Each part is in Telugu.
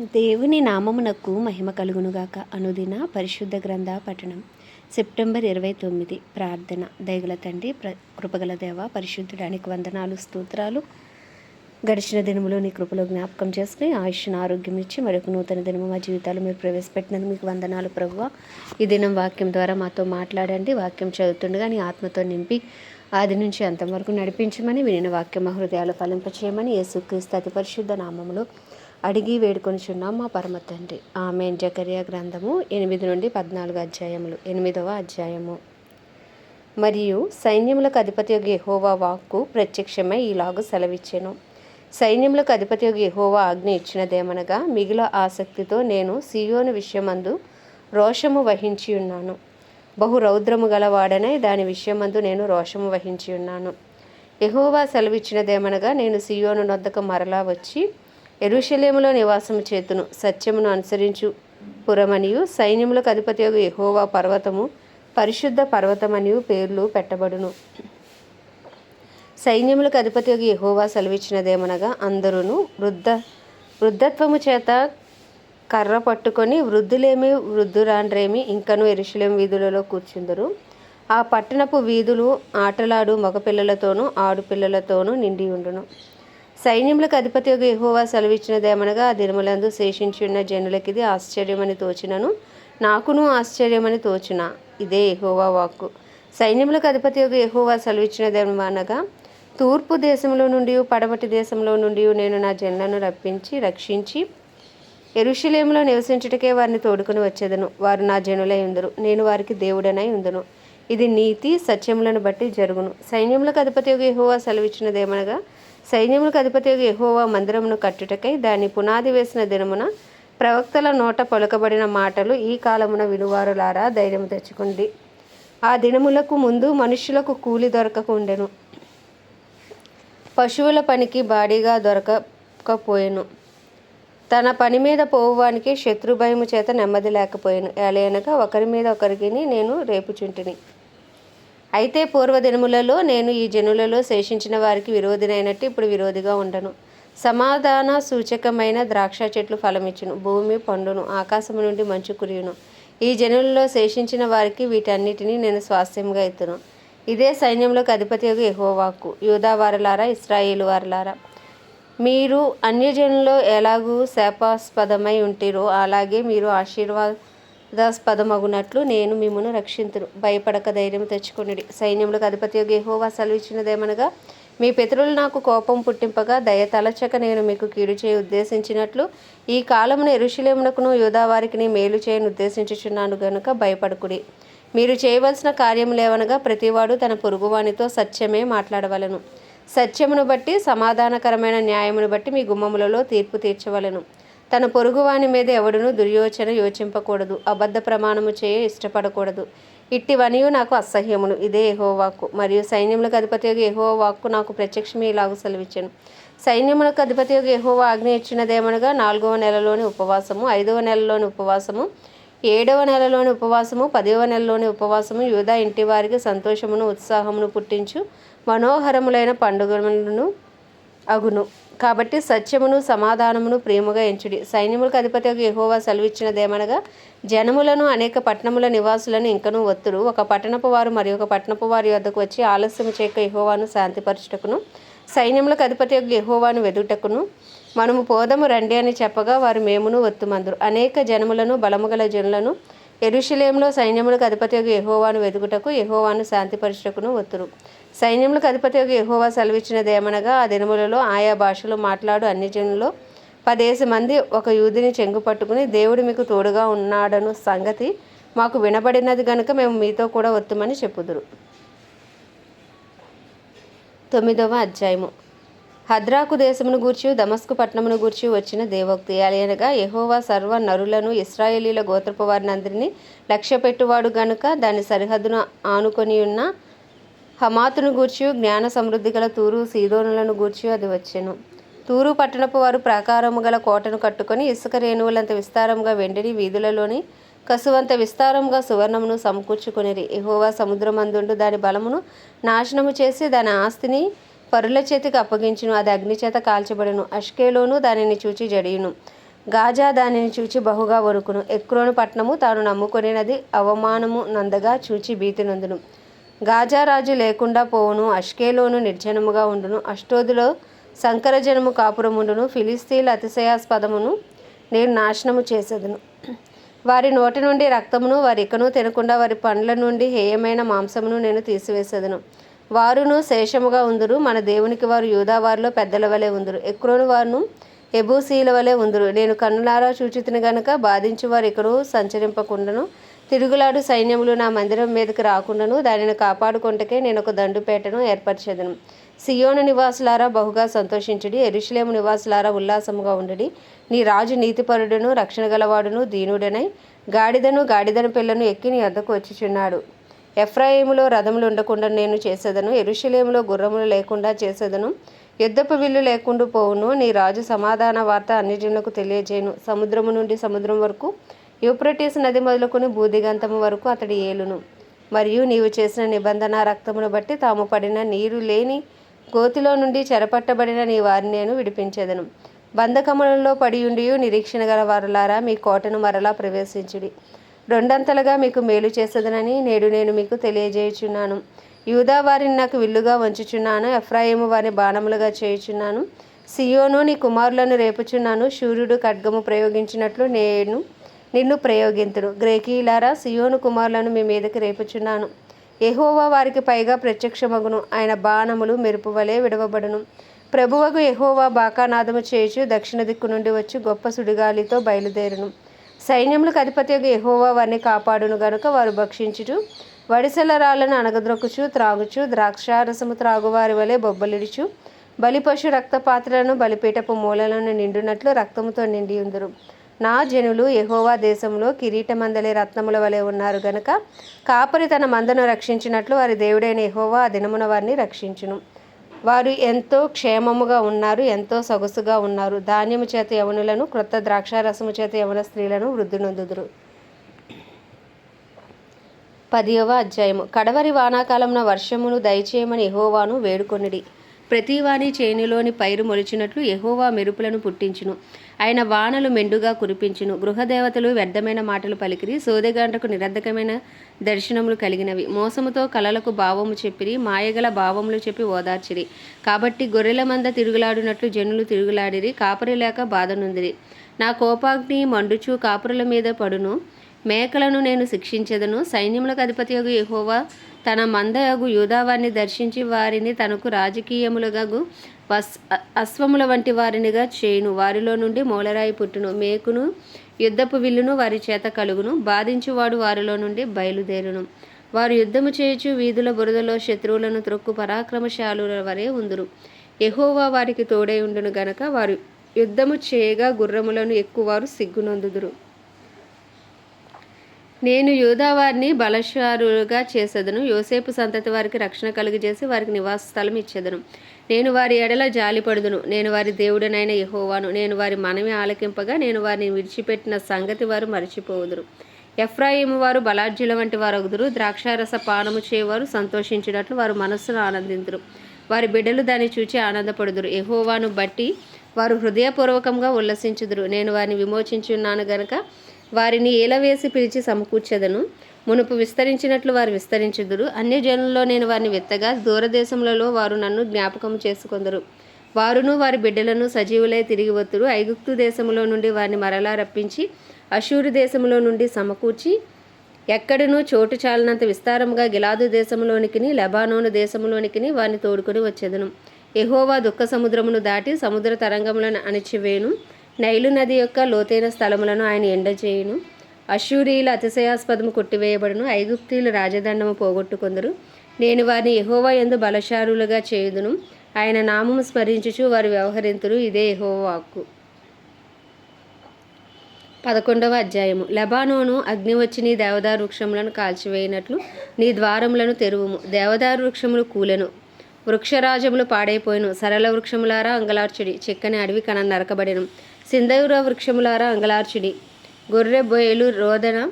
దేవుని నామమునకు మహిమ కలుగునుగాక. అనుదిన పరిశుద్ధ గ్రంథ పఠనం. సెప్టెంబర్ ఇరవై తొమ్మిది ప్రార్థన. దయగల తండ్రి ప్ర కృపగల దేవ పరిశుద్ధుడానికి వందనాలు స్తోత్రాలు. గడిచిన దినములో నీ కృపలో జ్ఞాపకం చేసుకుని ఆయుష్ను ఆరోగ్యం ఇచ్చి మరొక నూతన దినము మా జీవితాలు మీరు ప్రవేశపెట్టినందుకు మీకు వందనాలు ప్రభువ. ఈ దినం వాక్యం ద్వారా మాతో మాట్లాడండి. వాక్యం చదువుతుండగా నీ ఆత్మతో నింపి ఆది నుంచి అంతవరకు నడిపించమని వినిన వాక్యం హృదయాలు ఫలింపచేయమని యేసుక్రీస్తు అతి పరిశుద్ధ నామములో అడిగి వేడుకొనిచున్నాం మా పరమ తండ్రి. ఆమె జకర్య గ్రంథము ఎనిమిది నుండి పద్నాలుగు అధ్యాయములు. ఎనిమిదవ అధ్యాయము. మరియు సైన్యములకు అధిపతి యొక్క యెహోవా వాక్కు ప్రత్యక్షమై ఈలాగు సెలవిచ్చాను. సైన్యములకు అధిపతి యొక్క యెహోవా ఆజ్ఞ ఇచ్చినదేమనగా మిగిల ఆసక్తితో నేను సియోను విషయమందు రోషము వహించి ఉన్నాను. బహు రౌద్రము గలవాడనే దాని విషయమందు నేను రోషము వహించి ఉన్నాను. ఎహోవా సెలవిచ్చినదేమనగా నేను సియోను నొద్దకు మరలా వచ్చి ఎరుషలేములో నివాసము చేతును సత్యమును అనుసరించు పురమనియు సైన్యములకు అధిపతి యొక్క పర్వతము పరిశుద్ధ పర్వతమనియు పేర్లు పెట్టబడును. సైన్యములకు అధిపతి యొక్క సెలవిచ్చినదేమనగా అందరూను వృద్ధ వృద్ధత్వము చేత కర్ర పట్టుకొని వృద్ధులేమి వృద్ధురాండ్రేమి ఇంకను ఎరుషలేం వీధులలో కూర్చుందరు. ఆ పట్టణపు వీధులు ఆటలాడు మగపిల్లలతోనూ ఆడుపిల్లలతోనూ నిండి ఉండును. సైన్యములకు అధిపతి యొక్క ఎహోవా సెలవిచ్చినదేమనగా ఆ దినములందు శేషించి ఉన్న జనులకిది ఆశ్చర్యమని తోచినను నాకును ఆశ్చర్యమని తోచిన. ఇదే ఎహోవా వాక్కు. సైన్యములకు అధిపతి యొక్క యెహోవా సెలవిచ్చినదేమనగా తూర్పు దేశంలో నుండి పడమటి దేశంలో నుండి నేను నా జనులను రప్పించి రక్షించి ఎరుషులేములో నివసించుటకే వారిని తోడుకుని వచ్చేదను. వారు నా జనులై ఉందరు. నేను వారికి దేవుడనై ఉందను. ఇది నీతి సత్యములను బట్టి జరుగును. సైన్యములకు అధిపతి యొక్క ఎహోవా సెలవిచ్చినదేమనగా సైన్యములకు అధిపతి యహోవా మందిరమును కట్టుటకై దాని పునాది వేసిన దినమున ప్రవక్తల నోట పలుకబడిన మాటలు ఈ కాలమున వినువారులారా ధైర్యం తెచ్చుకుంది ఆ దినములకు ముందు మనుషులకు కూలి దొరకకుండెను పశువుల పనికి బాడీగా దొరకకపోయెను. తన పని మీద పోవువానికి శత్రుభయము చేత నెమ్మది లేకపోయాను. ఏలయనగా ఒకరి మీద ఒకరికి నేను రేపుచుంటిని. అయితే పూర్వదినములలో నేను ఈ జనులలో శేషించిన వారికి విరోధినైనట్టు ఇప్పుడు విరోధిగా ఉండను. సమాధాన సూచకమైన ద్రాక్ష చెట్లు ఫలమిచ్చును భూమి పండును ఆకాశము నుండి మంచు కురియును. ఈ జనులలో శేషించిన వారికి వీటన్నిటినీ నేను స్వాస్థ్యంగా ఎత్తును. ఇదే సైన్యంలోకి అధిపతి యొక్క ఎహోవాకు యూదా వారలారా ఇస్రాయేలు వారలారా. మీరు అన్యజనులో ఎలాగూ శాపాస్పదమై ఉంటిరో అలాగే మీరు దాస్పదమగునట్లు నేను మిమ్మను రక్షింతును భయపడక ధైర్యం తెచ్చుకునిడి. సైన్యములకు అధిపతి గేహోవా సెలవిచ్చినదేమనగా మీ పితరులు నాకు కోపం పుట్టింపగా దయ తలచక నేను మీకు కీడు చేయ ఉద్దేశించినట్లు ఈ కాలమున ఎరుషులేమునకును యూదావారికి మేలు చేయను ఉద్దేశించుచున్నాను గనుక భయపడకుడి. మీరు చేయవలసిన కార్యం లేవనగా ప్రతివాడు తన పొరుగువానితో సత్యమే మాట్లాడవలను. సత్యమును బట్టి సమాధానకరమైన న్యాయమును బట్టి మీ గుమ్మములలో తీర్పు తీర్చవలను. తన పొరుగువాని మీద ఎవడునూ దుర్యోచన యోచింపకూడదు అబద్ధ ప్రమాణము చేయ ఇష్టపడకూడదు. ఇట్టివనియు నాకు అసహ్యమును ఇదే యెహోవాకు. మరియు సైన్యములకు అధిపతి ఎహో వాక్కు నాకు ప్రత్యక్షమే ఇలాగు సెలవిచ్చాను. సైన్యములకు అధిపతి యొక్క యెహోవా ఆజ్ఞ ఇచ్చినదేమనగా నాలుగవ నెలలోని ఉపవాసము ఐదవ నెలలోని ఉపవాసము ఏడవ నెలలోని ఉపవాసము పదవ నెలలోని ఉపవాసము యూదా ఇంటి వారికి సంతోషమును ఉత్సాహమును పుట్టించు మనోహరములైన పండుగలను అగును. కాబట్టి సత్యమును సమాధానమును ప్రేమగా ఎంచుడి. సైన్యములకు అధిపతి యెహోవా సెలవిచ్చినదేమనగా జనములను అనేక పట్టణముల నివాసులను ఇంకనూ ఒత్తుడు ఒక పట్టణపు వారు మరి ఒక పట్టణపు వారి వద్దకు వచ్చి ఆలస్యం చేయక యెహోవాను శాంతిపరచుటకును సైన్యములకు అధిపతి యొక్క యెహోవాను వెదుటకును. మనము పోదము రండి అని చెప్పగా వారు మేమును ఒత్తుమందురు. అనేక జనములను బలముగల జనులను ఎరుషలేంలో సైన్యములకు అధిపతి యొక్క ఎహోవాను వెతుకుటకు ఎహోవాను శాంతిపరచుటకును ఒత్తురు. సైన్యములకు అధిపతి యొక్క ఎహోవా సెలవిచ్చినదేమనగా ఆ దినములలో ఆయా భాషలు మాట్లాడు అన్ని జనులు పదేసి మంది ఒక యూదిని చెంగు పట్టుకుని దేవుడు మీకు తోడుగా ఉన్నాడను సంగతి మాకు వినబడినది గనుక మేము మీతో కూడా ఒత్తుమని చెప్పుదురు. తొమ్మిదవ అధ్యాయము. హద్రాకు దేశమును గూర్చి దమస్కు పట్టణమును గూర్చి వచ్చిన దేవోక్తి అనగా యహోవా సర్వ నరులను ఇస్రాయేలీల గోత్రపు వారిని అందరినీ లక్ష్య పెట్టువాడు గనుక దాని సరిహద్దును ఆనుకొని ఉన్న హమాతును గూర్చి జ్ఞాన సమృద్ధి గల తూరు సీదోనులను గూర్చి అది వచ్చెను. తూరు పట్టణపు వారు ప్రాకారము గల కోటను కట్టుకొని ఇసుక రేణువులంత విస్తారంగా వెండిని వీధులలోని కసువంత విస్తారంగా సువర్ణమును సమకూర్చుకునేది ఎహోవా సముద్రమందుండు దాని బలమును నాశనము చేసి దాని ఆస్తిని పరుల చేతికి అప్పగించును అది అగ్ని చేత కాల్చబడును. అష్కేలోను దానిని చూచి జడియును. గాజా దానిని చూచి బహుగా వరుకును ఎక్రోను పట్నము తాను నమ్ముకొనినది అవమానము నందగా చూచి భీతి నందును. గాజారాజు లేకుండా పోవును అష్కేలోను నిర్జనముగా ఉండును. అష్టోదులో సంకరజనము కాపురముండును. ఫిలిస్తీన్ల అతిశయాస్పదమును నేను నాశనము చేసేదను. వారి నోటి నుండి రక్తమును వారి ఇకను తినకుండా వారి పండ్ల నుండి హేయమైన మాంసమును నేను తీసివేసేదను. వారును శేషముగా ఉందురు. మన దేవునికి వారు యూదావారిలో పెద్దల వలె ఉందురు. ఎక్రోను వారును ఎబూసీల వలె ఉందురు. నేను కన్నులారా చూచితిని గనుక బాధించి వారు ఎక్కడూ సంచరింపకుండాను. తిరుగులాడు సైన్యములు నా మందిరం మీదకి రాకుండాను. దానిని కాపాడుకుంటకే నేను ఒక దండుపేటను ఏర్పరిచేదను. సియోను నివాసులారా బహుగా సంతోషించుడి. ఎరుషులేము నివాసులారా ఉల్లాసముగా ఉండడి. నీ రాజు నీతిపరుడును రక్షణ గలవాడును దీనుడనై. గాడిదను గాడిదను పిల్లను ఎక్కి నీ వద్దకు వచ్చిచున్నాడు ఎఫ్రాయిములో రథములు ఉండకుండా నేను చేసేదను ఎరుషలేములో గుర్రములు లేకుండా చేసేదను. యుద్ధపు విల్లు లేకుండా పోవును. నీ రాజు సమాధాన వార్త అన్ని తెలియజేయను. సముద్రము నుండి సముద్రం వరకు యూప్రటీస్ నది మొదలుకొని భూదిగంతము వరకు అతడి ఏలును. మరియు నీవు చేసిన నిబంధన రక్తమును బట్టి తాము పడిన నీరు లేని గోతిలో నుండి చెరపట్టబడిన నీ వారిని నేను విడిపించేదను. బంధకములలో పడియుండియు నిరీక్షణ గల వారులారా మీ కోటను మరలా ప్రవేశించుడి. రెండంతలుగా మీకు మేలు చేసేదనని నేడు నేను మీకు తెలియజేయుచున్నాను. యూదా వారిని నాకు విల్లుగా వంచుచున్నాను ఎఫ్రాయిము వారిని బాణములుగా చేయుచున్నాను. సియోను నీ కుమారులను రేపుచున్నాను సూర్యుడు ఖడ్గము ప్రయోగించినట్లు నేను నిన్ను ప్రయోగింతుడు గ్రేకీలారా సియోను కుమారులను మీ మీదకి రేపుచున్నాను. ఎహోవా వారికి పైగా ప్రత్యక్షమగును ఆయన బాణములు మెరుపు వలె విడవబడును. ప్రభువకు ఎహోవా బాకానాదము చేయుచు దక్షిణ దిక్కు నుండి వచ్చి గొప్ప సుడిగాలితో బయలుదేరును. సైన్యములకు అధిపతి ఎహోవా వారిని కాపాడును గనుక వారు భక్షించుచు వడిసెల రాళ్ళను అనగద్రొక్కుచు త్రాగుచు ద్రాక్షారసము త్రాగువారి వలె బొబ్బలిడుచు బలిపశు రక్తపాత్రలను బలిపీటపు మూలలను నిండునట్లు రక్తముతో నిండి ఉందరు నా జనులు ఎహోవా దేశంలో కిరీటమందలే రత్నముల వలె ఉన్నారు గనక కాపరి తన మందను రక్షించినట్లు వారి దేవుడైన ఎహోవా ఆ దినమున వారిని రక్షించును. వారు ఎంతో క్షేమముగా ఉన్నారు ఎంతో సొగసుగా ఉన్నారు. ధాన్యము చేత యవనులను క్రొత్త ద్రాక్ష రసము చేత యవన స్త్రీలను వృద్ధి నొందుదురు పదియవ అధ్యాయము. కడవరి వానాకాలంలో వర్షమును దయచేయమని ఎహోవాను వేడుకొనిడి. ప్రతివాని చేనులోని పైరు మొలిచినట్లు ఎహోవా మెరుపులను పుట్టించును. ఆయన వానలు మెండుగా కురిపించును. గృహదేవతలు వ్యర్థమైన మాటలు పలికిరి సోదెగాండ్రకు నిరర్ధకమైన దర్శనములు కలిగినవి. మోసముతో కలలకు భావము చెప్పిరి మాయగల భావములు చెప్పి ఓదార్చిరి. కాబట్టి గొర్రెల మంద తిరుగులాడినట్లు జనులు తిరుగులాడిరి కాపరి లేక బాధనుందిరి నా కోపాగ్ని మండుచు కాపురుల మీద పడును. మేకలను నేను శిక్షించెదను. సైన్యములకు అధిపతియగు ఎహోవా తన మందగు యూదావారిని దర్శించి వారిని తనకు రాజకీయములుగగు వస్ అశ్వముల వంటి వారినిగా చేయును. వారిలో నుండి మూలరాయి పుట్టును. మేకును యుద్ధపు విల్లును వారి చేత కలుగును. బాధించువాడు వారిలో నుండి బయలుదేరును. వారు యుద్ధము చేయుచు వీధుల బురదలో శత్రువులను త్రొక్కు పరాక్రమశాలుల వరే ఉందురు. ఎహోవా వారికి తోడై ఉండును గనక వారు యుద్ధము చేయగా గుర్రములను ఎక్కువారు సిగ్గునందుదురు. నేను యూదావారిని బలశారులుగా చేసేదను. యోసేపు సంతతి వారికి రక్షణ కలుగజేసి వారికి నివాస స్థలం ఇచ్చేదను. నేను వారి ఎడల జాలిపడుదును నేను వారి దేవుడనైన ఎహోవాను నేను వారి మనవి ఆలకింపగా నేను వారిని విడిచిపెట్టిన సంగతి వారు మరచిపోవుదురు. ఎఫ్రాయిము వారు బలార్జుల వంటి వారు అగుదురు ద్రాక్షారస పానము చేయవారు సంతోషించినట్లు వారు మనస్సును ఆనందించరు వారి బిడ్డలు దాన్ని చూచి ఆనందపడుదురు. ఎహోవాను బట్టి వారు హృదయపూర్వకంగా ఉల్లసించుదురు. నేను వారిని విమోచించున్నాను గనక వారిని ఏలవేసి పిలిచి సమకూర్చెదను. మునుపు విస్తరించినట్లు వారు విస్తరించుదురు. అన్య జనుల్లో నేను వారిని విత్తగా దూరదేశములలో వారు నన్ను జ్ఞాపకం చేసుకొందరు. వారును వారి బిడ్డలను సజీవులై తిరిగి వత్తురు. ఐగుప్తు దేశములో నుండి వారిని మరలా రప్పించి అషూరు దేశములో నుండి సమకూర్చి ఎక్కడనూ చోటు చాలినంత విస్తారముగా గిలాదు దేశంలోనికిని లెబానోను దేశంలోనికిని వారిని తోడుకొని వచ్చేదను. ఎహోవా దుఃఖ సముద్రమును దాటి సముద్ర తరంగములను అణిచివేయును నైలు నది యొక్క లోతైన స్థలములను ఆయన ఎండ చేయును. అశూరీల అతిశయాస్పదము కొట్టివేయబడును. ఐగుప్తీయులు రాజదండము పోగొట్టుకొందరు. నేను వారిని ఎహోవా యందు బలశారులుగా చేయుదును. ఆయన నామము స్మరించుచు వారు వ్యవహరింతురు. ఇదే ఎహోవాకు పదకొండవ అధ్యాయము. లెబానోను అగ్ని వచ్చి నీ దేవదారు వృక్షములను కాల్చివేయినట్లు నీ ద్వారములను తెరువుము. దేవదారు వృక్షములు కూలెను. వృక్షరాజములు పాడైపోయిను. సరళ వృక్షములారా అంగలార్చుడి. చిక్కని అడవి కన నరకబడెను. సింధూర వృక్షములారా అంగలార్చుడి. గొర్రె బొయలు రోదన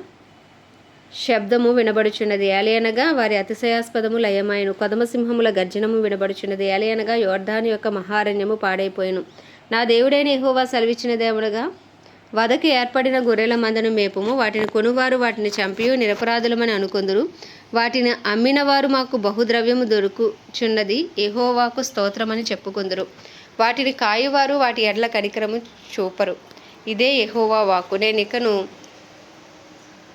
శబ్దము వినబడుచున్నది. ఏలయనగా వారి అతిశయాస్పదము లయమాయను. కదమసింహముల గర్జనము వినబడుచున్నది. ఏలయనగా యోర్ధాను యొక్క మహారణ్యము పాడైపోయాను. నా దేవుడైన యెహోవా సెలవిచ్చినదేమనగా వదకి ఏర్పడిన గొర్రెల మందను మేపుము. వాటిని కొనువారు వాటిని చంపి నిరపరాధులమని అనుకుందురు. వాటిని అమ్మినవారు మాకు బహుద్రవ్యము దొరుకుచున్నది. ఎహోవాకు స్తోత్రమని చెప్పుకుందరు. వాటిని కాయువారు వాటి ఎడ్ల కనికరము చూపరు. ఇదే ఎహోవా వాకు నేను ఇకను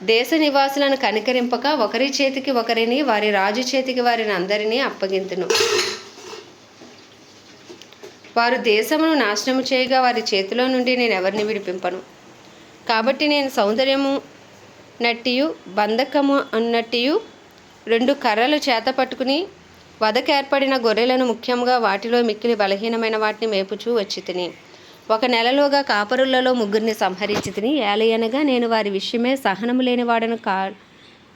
దేశ నివాసులను కనికరింపక ఒకరి చేతికి ఒకరిని వారి రాజు చేతికి వారిని అందరినీ అప్పగింతును. వారు దేశమును నాశనము చేయగా వారి చేతిలో నుండి నేను ఎవరిని విడిపింపను? కాబట్టి నేను సౌందర్యము నట్టియు బంధకము అన్నట్టియు రెండు కర్రలు చేత పట్టుకుని వధకేర్పడిన గొర్రెలను ముఖ్యంగా వాటిలో మిక్కిలి బలహీనమైన వాటిని మేపుచూ వచ్చి తిని. ఒక నెలలోగా కాపరులలో ముగ్గురిని సంహరించి తిని ఏలయనగా నేను వారి విషయమే సహనము లేనివాడను కా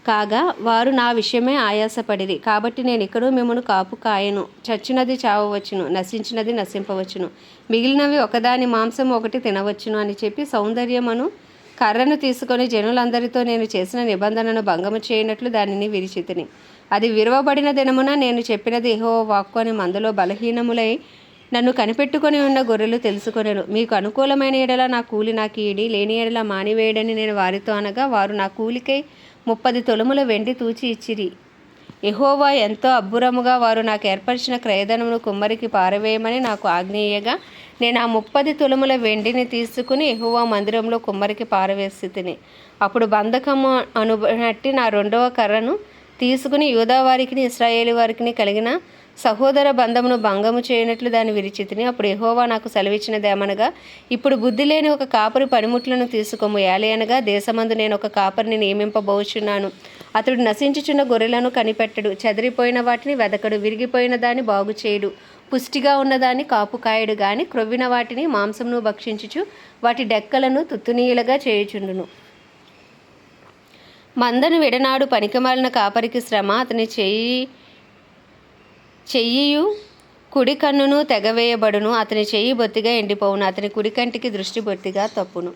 కాగా వారు నా విషయమే ఆయాసపడిరి. కాబట్టి నేను ఇక్కడ మిమ్మను కాపు కాయను. చచ్చినది చావవచ్చును నశించినది నశింపవచ్చును. మిగిలినవి ఒకదాని మాంసం ఒకటి తినవచ్చును అని చెప్పి సౌందర్యమును కర్రను తీసుకొని జనులందరితో నేను చేసిన నిబంధనను భంగము చేయనట్లు దానిని విరిచితిని అది విరవబడిన దినమున నేను చెప్పినది ఏహో వాక్కు అని మందులో బలహీనములై నన్ను కనిపెట్టుకొని ఉన్న గొర్రెలు తెలుసుకొనెను. మీకు అనుకూలమైన ఎడల నా కూలి నాకు ఈడి లేని ఎడల మానివేయడని నేను వారితో అనగా వారు నా కూలికై ముప్పది తొలముల వెండి తూచి ఇచ్చిరి. ఎహోవా ఎంతో అబ్బురముగా వారు నాకు ఏర్పరిచిన క్రయధనమును కుమ్మరికి పారవేయమని నాకు ఆజ్ఞేయగా నేను ఆ ముప్పది తులముల వెండిని తీసుకుని ఎహోవా మందిరంలో కుమ్మరికి పారవేసి తిని అప్పుడు బంధకము అనుబట్టి నా రెండవ కర్రను తీసుకుని యూదావారికి ఇస్రాయేలు వారికి కలిగిన సహోదర బంధమును భంగము చేయనట్లు దాని విరిచితిని. అప్పుడు ఎహోవా నాకు సెలవిచ్చినదేమనగా ఇప్పుడు బుద్ధి లేని ఒక కాపరి పనిముట్లను తీసుకోము. ఏలయనగా దేశమందు నేను ఒక కాపరిని నియమింపబోచున్నాను. అతడు నశించుచున్న గొర్రెలను కనిపెట్టడు. చెదిరిపోయిన వాటిని వెదకడు. విరిగిపోయిన దాన్ని బాగు చేయడు. పుష్టిగా ఉన్నదాన్ని కాపు కాయడు గాని క్రొవ్విన వాటిని మాంసమును భక్షించుచు వాటి డెక్కలను తుత్తునీయులుగా చేయుచుండును. మందను విడనాడు పనికిమాలిన కాపరికి శ్రమ అతని చెయ్యి చెయ్యియు కుడి కన్నును తెగవేయబడును. అతని చెయ్యి బొత్తిగా ఎండిపోవును. అతని కుడి కంటికి దృష్టి బొత్తిగా తప్పును.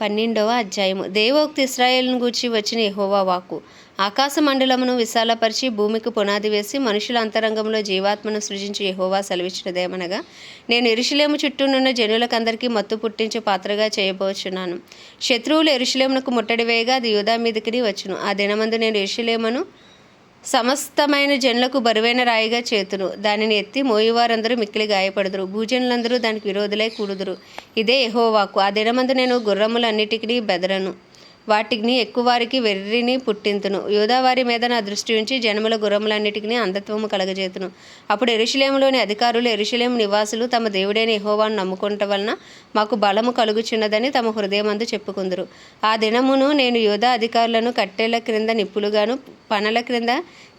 పన్నెండవ అధ్యాయము. దేవోక్తి ఇస్రాయేల్ను గూర్చి వచ్చిన ఎహోవా వాక్కు. ఆకాశ మండలమును విశాలపరిచి భూమికి పునాది వేసి మనుషుల అంతరంగంలో జీవాత్మను సృజించి ఎహోవా సెలవిచ్చినదేమనగా నేను ఎరుషులేము చుట్టూనున్న జనులకందరికీ మత్తు పుట్టించే పాత్రగా చేయబోచున్నాను. శత్రువులు ఎరుషులేమునకు ముట్టడి వేయగా అది యూదా మీదకి వచ్చును. ఆ దినమందు నేను ఎరుషులేమును సమస్తమైన జనులకు బరువైన రాయిగా చేతును. దానిని ఎత్తి మోయివారందరూ మిక్కిలి గాయపడుదురు. భూజనులందరూ దానికి విరోధులై కూడుదురు. ఇదే యెహోవాకు. ఆ దినమందు నేను గుర్రములన్నిటికీ బెదరను. వాటిని ఎక్కువారికి వెర్రిని పుట్టింతును. యూదావారి మీద నా దృష్టి ఉంచి జనముల గుర్రములన్నిటికీ అంధత్వము కలగజేతును. అప్పుడు ఎరుషులేములోని అధికారులు ఎరుషులేము నివాసులు తమ దేవుడైన యెహోవాను నమ్ముకుంట వలన మాకు బలము కలుగుచున్నదని తమ హృదయమందు చెప్పుకుందరు. ఆ దినమును నేను యోధా అధికారులను కట్టెల క్రింద నిప్పులుగాను పనల క్రింద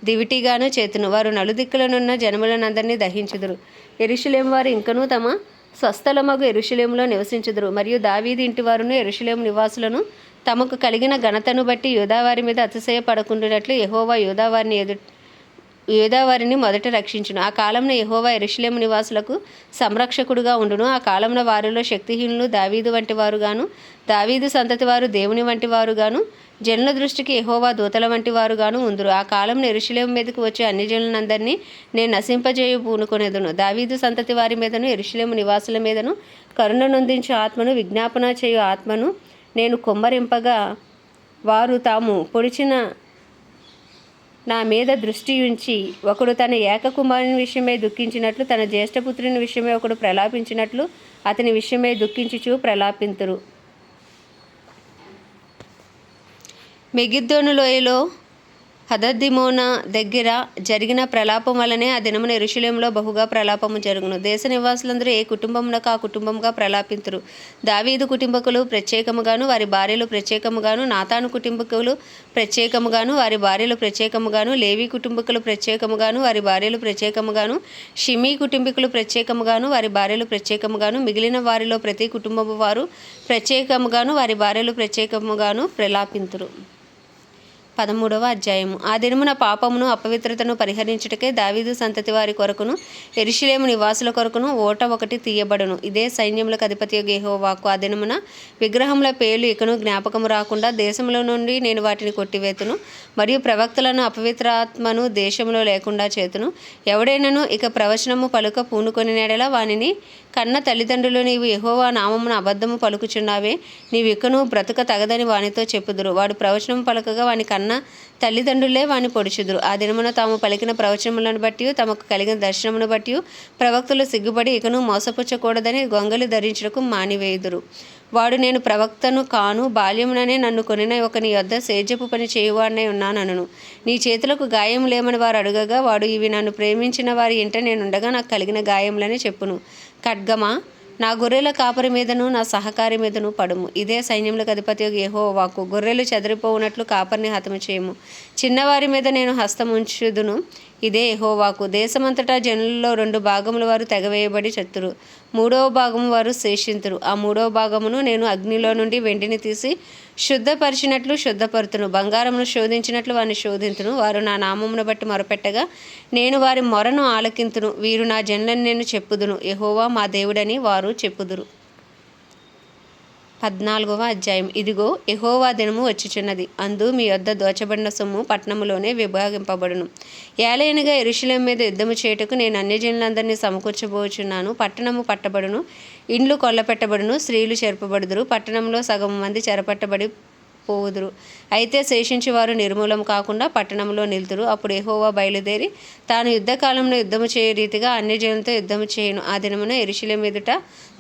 దివిటిగాను చేతును. వారు నలుదిక్కులనున్న జనములనందరినీ దహించుదురు. ఎరుషులేం వారు ఇంకనూ తమ స్వస్థలమగు ఎరుషులేములో నివసించుదురు. మరియు దావీది ఇంటి వారును ఎరుషులేము నివాసులను తమకు కలిగిన ఘనతను బట్టి యోదావారి మీద అతిశయపడకుండానట్లు యహోవా యోదావారిని ఎదు యోదావారిని మొదట రక్షించును. ఆ కాలంలో యహోవా ఎరుషులేము నివాసులకు సంరక్షకుడుగా ఉండును. ఆ కాలంలో వారిలో శక్తిహీనులు దావీదు వంటి వారుగాను దావీదు సంతతి వారు దేవుని వంటి వారుగాను జనుల దృష్టికి ఎహోవా దూతల వంటి వారుగాను ఉందరు. ఆ కాలంలో ఎరుషులేము మీదకు వచ్చే అన్ని జనులందరినీ నేను నశింపజేయ పూనుకొనేదును. దావీదు సంతతి వారి మీదను ఎరుషులేము నివాసుల మీదను కరుణ నొందించు ఆత్మను విజ్ఞాపన చేయు ఆత్మను నేను కుమ్మరింపగా వారు తాము పొడిచిన నా మీద దృష్టి ఉంచి ఒకడు తన ఏకకుమారుని విషయమై దుఃఖించినట్లు తన జ్యేష్ఠపుత్రుని విషయమై ఒకడు ప్రలాపించినట్లు అతని విషయమై దుఃఖించుచు ప్రలాపింతురు. మెగిద్దోను లోయలో హదద్దిమోన దగ్గర జరిగిన ప్రలాపం వలనే ఆ దినమున ఎరుషులేంలో బహుగా ప్రలాపము జరుగును. దేశ నివాసులందరూ ఏ కుటుంబమునకు ఆ కుటుంబంగా ప్రలాపింతురు? దావీదు కుటుంబకులు ప్రత్యేకముగాను వారి భార్యలు ప్రత్యేకముగాను నాతాను కుటుంబకులు ప్రత్యేకముగాను వారి భార్యలు ప్రత్యేకముగాను లేవి కుటుంబకులు ప్రత్యేకముగాను వారి భార్యలు ప్రత్యేకముగాను షిమీ కుటుంబీకులు ప్రత్యేకముగాను వారి భార్యలు ప్రత్యేకముగాను మిగిలిన వారిలో ప్రతి కుటుంబము వారు ప్రత్యేకముగాను వారి భార్యలు ప్రత్యేకముగాను ప్రలాపింతురు. పదమూడవ అధ్యాయము. ఆ దినమున పాపమును అపవిత్రతను పరిహరించుటకే దావీదు సంతతి వారి కొరకును ఎరిశిలేము నివాసుల కొరకును ఓట ఒకటి తీయబడును. ఇదే సైన్యములకు అధిపతి గేహోవాకు ఆ దినమున విగ్రహముల పేర్లు ఇకను జ్ఞాపకము రాకుండా దేశంలో నుండి నేను వాటిని కొట్టివేతును. మరియు ప్రవక్తలను అపవిత్రాత్మను దేశంలో లేకుండా చేతును. ఎవడైనను ఇక ప్రవచనము పలుక పూనుకొని నెడల వానిని కన్న తల్లిదండ్రులు నీవు ఎహోవా నామమున అబద్ధము పలుకుచున్నావే. నీవిక్కను బ్రతుక తగదని వానితో చెప్పుదురు. వాడు ప్రవచనం పలకగా వాని కన్న తల్లిదండ్రులే వాని పొడుచుదురు. ఆ దినమున తాము పలికిన ప్రవచనములను బట్టి తమకు కలిగిన దర్శనమును బట్టి ప్రవక్తలు సిగ్గుపడి ఇకను మోసపుచ్చకూడదని గొంగలి ధరించుటకు మానివేయుదురు. వాడు నేను ప్రవక్తను కాను బాల్యముననే నన్ను కొనిన ఒక నీ వద్ద సేజపు పని చేయువాడనే ఉన్నానను నీ చేతులకు గాయం లేమని వారు అడుగగా వాడు ఇవి నన్ను ప్రేమించిన వారి ఇంట నేనుండగా నాకు కలిగిన గాయములనే చెప్పును. ఖడ్గమా? నా గొర్రెల కాపరి మీదను నా సహకారి మీదను పడుము. ఇదే సైన్యములకు అధిపతి ఏహో వాకు గొర్రెలు చెదిరిపోవునట్లు కాపరిని హతము చేయము. చిన్నవారి మీద నేను హస్తముంచుదును. ఇదే యెహోవాకు. దేశమంతటా జనులలో రెండు భాగముల వారు తెగవేయబడి చెత్తురు. మూడవ భాగం వారు శేషింతురు. ఆ మూడవ భాగమును నేను అగ్నిలో నుండి వెండిని తీసి శుద్ధపరిచినట్లు శుద్ధపరుతును. బంగారమును శోధించినట్లు వారిని శోధింతును. వారు నా నామమును బట్టి మొరపెట్టగా నేను వారి మొరను ఆలకింతును. వీరు నా జనులని నేను చెప్పుదును. యహోవా మా దేవుడని వారు చెప్పుదురు. పద్నాలుగవ అధ్యాయం. ఇదిగో ఎహోవా దినము వచ్చుచున్నది. అందు మీ వద్ద దోచబడిన సొమ్ము పట్టణములోనే విభాగింపబడును. ఏలైనగా ఎరుశలేం మీద యుద్ధము చేయుటకు నేను అన్యజనులందరినీ సమకూర్చబోచున్నాను. పట్టణము పట్టబడును ఇండ్లు కొల్లపెట్టబడును స్త్రీలు చెరపబడుదురు. పట్టణంలో సగం మంది చెరపట్టబడి పోవుదురు. అయితే శేషించి వారు నిర్మూలం కాకుండా పట్టణంలో నిలుతురు. అప్పుడు ఎహోవా బయలుదేరి తాను యుద్ధకాలంలో యుద్ధము చేయ రీతిగా అన్ని జనులతో యుద్ధము చేయను. ఆ దినమున ఎరుశలేం ఎదుట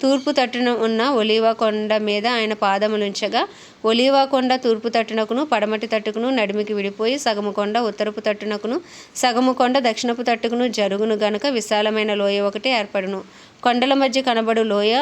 తూర్పు తట్టున ఉన్న ఒలీవా కొండ మీద ఆయన పాదములుంచగా ఒలీవా కొండ తూర్పు తట్టునకును పడమటి తట్టుకును నడిమికి విడిపోయి సగము కొండ ఉత్తరపు తట్టునకును సగము కొండ దక్షిణపు తట్టుకును జరుగును గనుక విశాలమైన లోయ ఒకటి ఏర్పడును. కొండల మధ్య కనబడు లోయ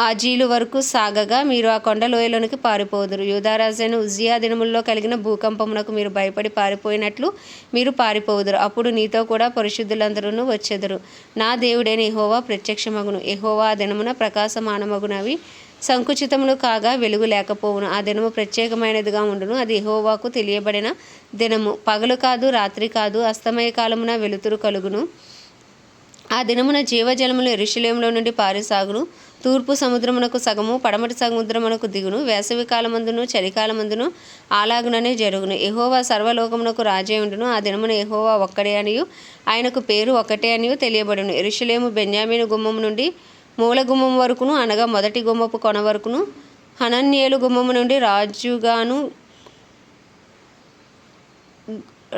ఆ జీలు వరకు సాగగా మీరు ఆ కొండలోయలోనికి పారిపోదురు. యూదారాజైన ఉజియా దినముల్లో కలిగిన భూకంపమునకు మీరు భయపడి పారిపోయినట్లు మీరు పారిపోదురు. అప్పుడు నీతో కూడా పరిశుద్ధులందరూ వచ్చెదరు. నా దేవుడైన ఎహోవా ప్రత్యక్షమగును. ఎహోవా దినమున ప్రకాశమానమగునవి. సంకుచితములు కాగా వెలుగు లేకపోవును. ఆ దినము ప్రత్యేకమైనదిగా ఉండును. అది ఎహోవాకు తెలియబడిన దినము. పగలు కాదు రాత్రి కాదు అస్తమయ కాలమున వెలుతురు కలుగును. ఆ దినమున జీవజలములు ఎరుషులేములో నుండి పారిసాగును. తూర్పు సముద్రమునకు సగము పడమటి సముద్రమునకు దిగును వేసవి కాలమందును చలికాలమందును అలాగుననే జరుగును. ఎహోవా సర్వలోకమునకు రాజేయుండును ఆ దినమున ఎహోవా ఒక్కడే అనియు ఆయనకు పేరు ఒకటే అనియు తెలియబడును. ఎరుషులేము బెన్యామీను గుమ్మము నుండి మూల గుమ్మం వరకును అనగా మొదటి గుమ్మపు కొన వరకును హనన్యేలు గుమ్మము నుండి రాజుగాను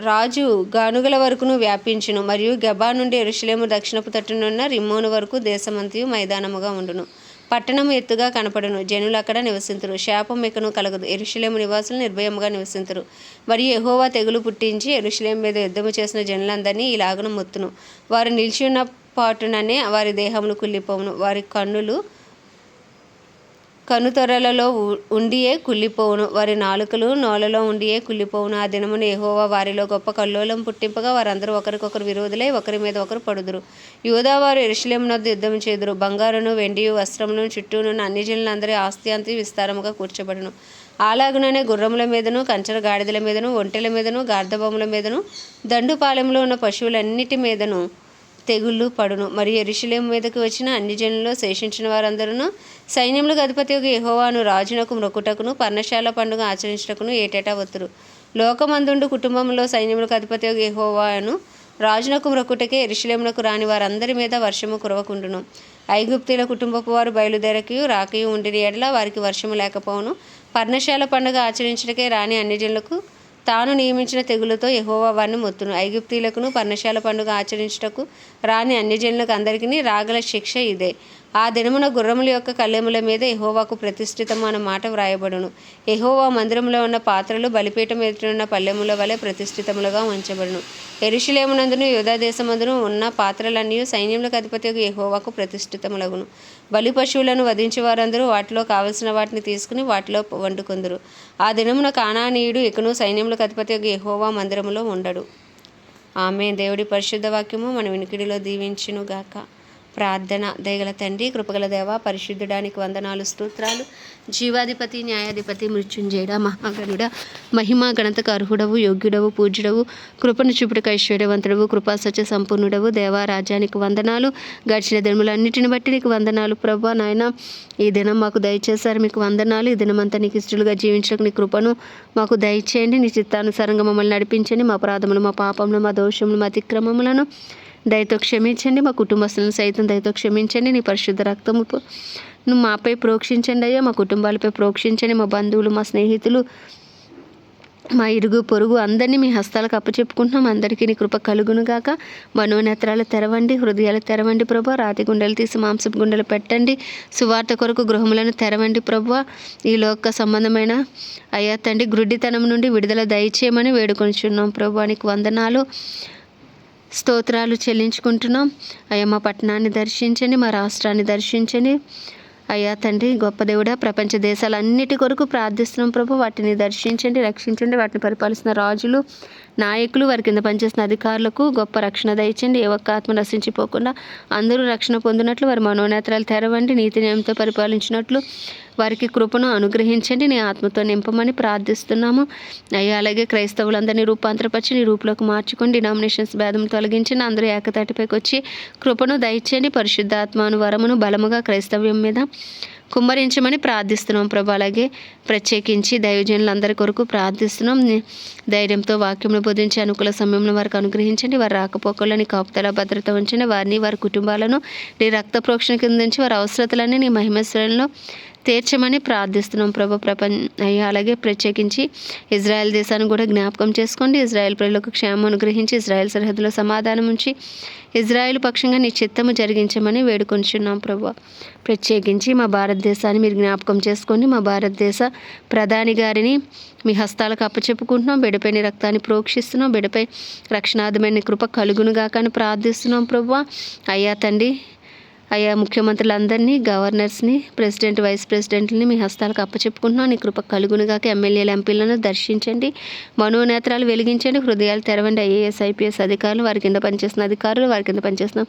రాజు గానుగల వరకును వ్యాపించును మరియు గబా నుండి ఎరుషులేము దక్షిణపు తట్టునున్న రిమ్మోను వరకు దేశమంతయు మైదానముగా ఉండును. పట్టణము ఎత్తుగా కనపడును జనులు అక్కడ నివసింతురు. శాపం ఎక్కను కలగదు ఎరుషులేము నివాసులు నిర్భయముగా నివసింతురు. మరియు ఎహోవా తెగులు పుట్టించి ఎరుషులేం మీద యుద్ధము చేసిన జనులందరినీ ఇలాగను మొత్తును. వారు నిలిచి ఉన్న పాటుననే వారి దేహములు కుళ్ళిపోవును. వారి కన్నులు కనుతొరలలో ఉ- ఉండియే కుళ్ళిపోవును. వారి నాలుకలు నోలలో ఉండియే కుళ్ళిపోవును. ఆ దినమున యెహోవా వారిలో గొప్ప కల్లోలం పుట్టింపగా వారందరూ ఒకరికొకరు విరోధులై ఒకరి మీద ఒకరు పడుదురు. యూదావారు ఎరుషలేమునొద్ద యుద్ధం చేదురు. బంగారును వెండి వస్త్రములను చుట్టూనున్న అన్ని జనులందరి ఆస్తి అంతి విస్తారముగా కూర్చబడును. అలాగుననే గుర్రముల మీదను కంచర గాడిదల మీదను ఒంటెల మీదను గార్ధబొమ్మల మీదను దండుపాలెంలో ఉన్న పశువులన్నిటి మీదను తెగుళ్ళు పడును. మరియు ఎరుషులేం మీదకి వచ్చిన అన్ని జనుల్లో శేషించిన వారందరూ సైన్యములకు అధిపతి యహోవాను రాజునకు మృకుటకును పర్ణశాల పండుగ ఆచరించుటకును ఏటేటా వత్తురు. లోకమందుండు కుటుంబంలో సైన్యములకు అధిపతి యహోవాను రాజునకు మృకుటకే ఎరుషులేమునకు రాని వారందరి మీద వర్షము కురవకుండును. ఐగుప్తుల కుటుంబపు వారు బయలుదేరకి రాకయు ఉండిన ఎడల వారికి వర్షము లేకపోవును. పర్ణశాల పండుగ ఆచరించుటకే రాని అన్ని జనులకు తాను నియమించిన తెగులతో యహోవా వారిని మొత్తును. ఐగుప్తీలకును పర్ణశాల పండుగ ఆచరించుటకు రాని అన్యజనులకు అందరికీ రాగల శిక్ష ఇదే. ఆ దినమున గుర్రముల యొక్క కళ్ళెముల మీద ఎహోవాకు ప్రతిష్ఠితము అన్న మాట వ్రాయబడును. ఎహోవా మందిరంలో ఉన్న పాత్రలు బలిపీఠం ఎదుటినున్న పల్లెముల వలె ప్రతిష్ఠితములుగా ఉంచబడును. ఎరుషులేమునందును యోధా దేశమందును ఉన్న పాత్రలన్నీ సైన్యములకు అధిపతి ఎహోవాకు ప్రతిష్ఠితములగును. బలి పశువులను వధించే వారందరూ వాటిలో కావలసిన వాటిని తీసుకుని వాటిలో వండుకుందరు. ఆ దినమున కానానీయుడు ఇకను సైన్యములకు అధిపతి యహోవా మందిరములో ఉండడు. ఆమె దేవుడి పరిశుద్ధ వాక్యము మన వినికిడిలో దీవించును గాక ప్రార్థన దయగల తండ్రి కృపగల దేవ పరిశుద్ధుడానికి వందనాలు స్తోత్రాలు. జీవాధిపతి న్యాయాధిపతి మృత్యుంజయుడ మహాగణుడ మహిమా గణతకు అర్హుడవు యోగ్యుడవు పూజ్యుడవు కృపను చూపుడుకు ఐశ్వర్యవంతుడవు కృపా సత్య సంపూర్ణుడవు. దేవా రాజ్యానికి వందనాలు. గడిచిన దినములన్నిటిని బట్టి నీకు వందనాలు ప్రభా నాయన. ఈ దినం మాకు దయచేశారు మీకు వందనాలు. ఈ దినమంతా నీకు ఇష్టలుగా జీవించడానికి నీ కృపను మాకు దయచేయండి. నీ చిత్తానుసారంగా మమ్మల్ని నడిపించండి. మా అపరాధములు మా పాపములు మా దోషములు మా అతిక్రమములను దయతో క్షమించండి మా కుటుంబస్తులను సైతం దయతో క్షమించండి నీ పరిశుద్ధ రక్తము నువ్వు మాపై ప్రోక్షించండి అయ్యా మా కుటుంబాలపై ప్రోక్షించండి మా బంధువులు మా స్నేహితులు మా ఇరుగు పొరుగు అందరినీ మీ హస్తాలకు అప్పచెప్పుకుంటున్నాం. అందరికీ నీ కృప కలుగునుగాక మనోనేత్రాలు తెరవండి హృదయాలు తెరవండి ప్రభు. రాతి గుండెలు తీసి మాంసపు గుండెలు పెట్టండి. సువార్త కొరకు గృహములను తెరవండి ప్రభు. ఈ లోక సంబంధమైన అయ్యా తండ్రి గ్రుడ్డితనం నుండి విడుదల దయచేయమని వేడుకొనిచున్నాం ప్రభు. నీకు వందనాలు. స్తోత్రాలు చెల్లించుకుంటున్నాం. అయ్యా మా పట్టణాన్ని దర్శించండి మా రాష్ట్రాన్ని దర్శించండి. అయ్యా తండ్రి గొప్ప దేవుడా ప్రపంచ దేశాలన్నిటి కొరకు ప్రార్థిస్తున్నాం ప్రభు. వాటిని దర్శించండి రక్షించండి వాటిని పరిపాలిస్తున్న రాజులు నాయకులు వారి కింద పనిచేస్తున్న అధికారులకు గొప్ప రక్షణ దయచండి ఏ ఒక్క ఆత్మ నశించిపోకుండా అందరూ రక్షణ పొందినట్లు వారి మనోనేత్రాలు తెరవండి నీతి నియమంతో పరిపాలించినట్లు వారికి కృపను అనుగ్రహించండి. నీ ఆత్మతో నింపమని ప్రార్థిస్తున్నాము. అయ్యా అలాగే క్రైస్తవులందరినీ రూపాంతరపరిచి నీ రూపులోకి మార్చుకొని డినామినేషన్స్ భేదం తొలగించండి. అందరూ ఏకతాటిపైకి వచ్చి కృపను దయచేయండి. పరిశుద్ధాత్మాను వరమును బలముగా క్రైస్తవ్యం మీద కుమ్మరించమని ప్రార్థిస్తున్నాం ప్రభు. అలాగే ప్రత్యేకించి దైవజనులందరి కొరకు ప్రార్థిస్తున్నాం. ధైర్యంతో వాక్యంను బోధించే అనుకూల సమయంలో వారికి అనుగ్రహించండి. వారి రాకపోకలని కాపుతల భద్రత ఉంచండి. వారిని వారి కుటుంబాలను నీ రక్త ప్రోక్షణ కింద నుంచి వారి అవసరతలన్నీ నీ మహిమశ్వరంలో తీర్చమని ప్రార్థిస్తున్నాం ప్రభు ప్రపంచ అయ్యా అలాగే ప్రత్యేకించి ఇజ్రాయెల్ దేశాన్ని కూడా జ్ఞాపకం చేసుకోండి. ఇజ్రాయెల్ ప్రజలకు క్షేమం అనుగ్రహించి ఇజ్రాయెల్ సరిహద్దులో సమాధానం ఉంచి ఇజ్రాయెల్ పక్షంగా నీ చిత్తము జరిగించమని వేడుకొంచున్నాం ప్రభు. ప్రత్యేకించి మా భారతదేశాన్ని మీరు జ్ఞాపకం చేసుకోండి. మా భారతదేశ ప్రధాని గారిని మీ హస్తాలకు అప్పచెప్పుకుంటున్నాం. బిడపై రక్తాన్ని ప్రోక్షిస్తున్నాం. బిడపై రక్షణాధమైన కృప కలుగునుగాకని ప్రార్థిస్తున్నాం ప్రభు. అయ్యా తండ్రి అయ్యా ముఖ్యమంత్రులందరినీ గవర్నర్స్ని ప్రెసిడెంట్ వైస్ ప్రెసిడెంట్ని మీ హస్తాలకు అప్పచెప్పుకుంటున్నాం. నీ కృప కలుగునుగాక. ఎమ్మెల్యేల ఎంపీలను దర్శించండి. మనోనేత్రాలు వెలిగించండి. హృదయాలు తెరవండి. ఐఏఎస్ ఐపీఎస్ అధికారులు వారి కింద పనిచేస్తున్న అధికారులు వారి కింద పనిచేస్తున్న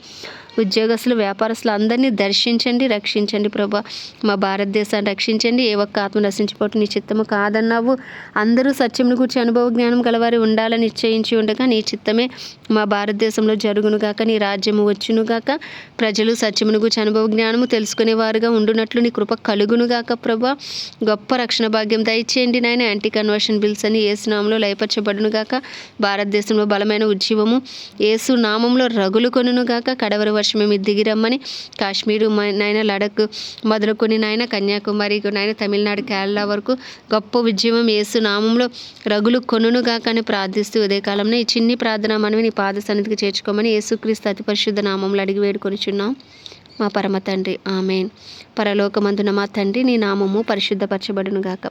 ఉద్యోగస్తులు వ్యాపారస్తులు అందరినీ దర్శించండి రక్షించండి ప్రభా. మా భారతదేశాన్ని రక్షించండి. ఏ ఒక్క ఆత్మ నశించిపోవటం నీ చిత్తము కాదన్నావు. అందరూ సత్యమును గురించి అనుభవ జ్ఞానం గలవారి ఉండాలని నిశ్చయించి ఉండగా నీ చిత్తమే మా భారతదేశంలో జరుగునుగాక నీ రాజ్యము వచ్చునుగాక ప్రజలు సత్యమును గురించి అనుభవ జ్ఞానము తెలుసుకునేవారుగా ఉండునట్లు నీ కృప కలుగునుగాక ప్రభా. గొప్ప రక్షణ భాగ్యం దయచేయండి నాయన. యాంటీ కన్వర్షన్ బిల్స్ అని ఏసు నామంలో లయపరచబడునుగాక భారతదేశంలో బలమైన ఉజ్జీవము. ఏసు నామంలో రగులు కొనుగాక కడవరి వర్షమే మీ దిగిరమ్మని కాశ్మీరు నాయన లడక్ మొదలుకొని నాయన కన్యాకుమారి నాయన తమిళనాడు కేరళ వరకు గొప్ప ఉద్యమం ఏసు నామంలో రగులు కొనుగాక కానీ ప్రార్థిస్తూ ఉదయకాలంలో ఈ చిన్ని ప్రార్థన మనవి నీ పాద సన్నిధికి చేర్చుకోమని యేసుక్రీస్తు అతి పరిశుద్ధ నామంలో అడిగి వేడుకొనిచున్నాం. మా పరమ తండ్రి. ఆమెన్. పరలోకమందున మా తండ్రి నీ నామము పరిశుద్ధపరచబడును గాక.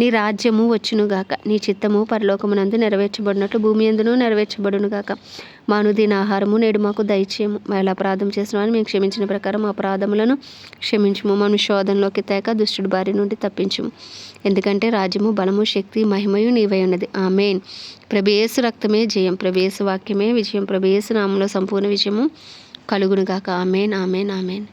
నీ రాజ్యము వచ్చును గాక. నీ చిత్తము పరలోకమునందు నెరవేర్చబడినట్లు భూమి ఎందును నెరవేర్చబడును గాక. మా దీని ఆహారము నేడు మాకు దయచేయము. మా ఎలా అపరాధం చేసిన వారిని మేము క్షమించిన ప్రకారం మా అపరాధములను క్షమించుము. మనం శోధనలోకి తేక దుష్టుడి బారి నుండి తప్పించుము. ఎందుకంటే రాజ్యము బలము శక్తి మహిమయు నీవై ఉన్నది. ఆమెన్. ప్రభేసు రక్తమే జయం. ప్రభేసు వాక్యమే విజయం. ప్రభేసు నామంలో సంపూర్ణ విజయము కలుగునుగాక. Amen amen amen.